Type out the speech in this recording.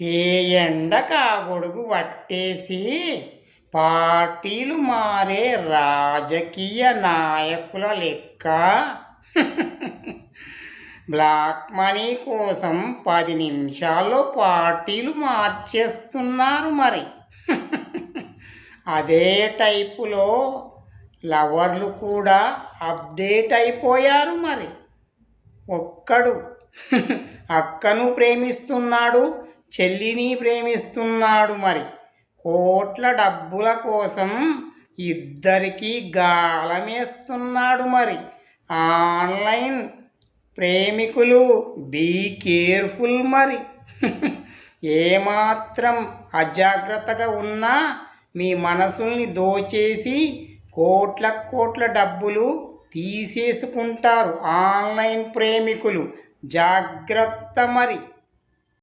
ఏ ఎండకా గొడుగు పట్టేసి పార్టీలు మారే రాజకీయ నాయకుల లెక్క. బ్లాక్ మనీ కోసం పది నిమిషాల్లో పార్టీలు మార్చేస్తున్నారు మరి. అదే టైపులో లవర్లు కూడా అప్డేట్ అయిపోయారు మరి. ఒక్కడు. అక్కను ప్రేమిస్తున్నాడు. చెల్లిని ప్రేమిస్తున్నాడు మరి. కోట్ల డబ్బుల కోసం ఇద్దరికీ గాలమేస్తున్నాడు మరి. ఆన్లైన్ ప్రేమికులు బీ కేర్ఫుల్ మరి. ఏమాత్రం అజాగ్రత్తగా ఉన్నా మీ మనసుల్ని దోచేసి కోట్ల కోట్ల డబ్బులు తీసేసుకుంటారు ఆన్లైన్ ప్రేమికులు. జాగ్రత్త మరి.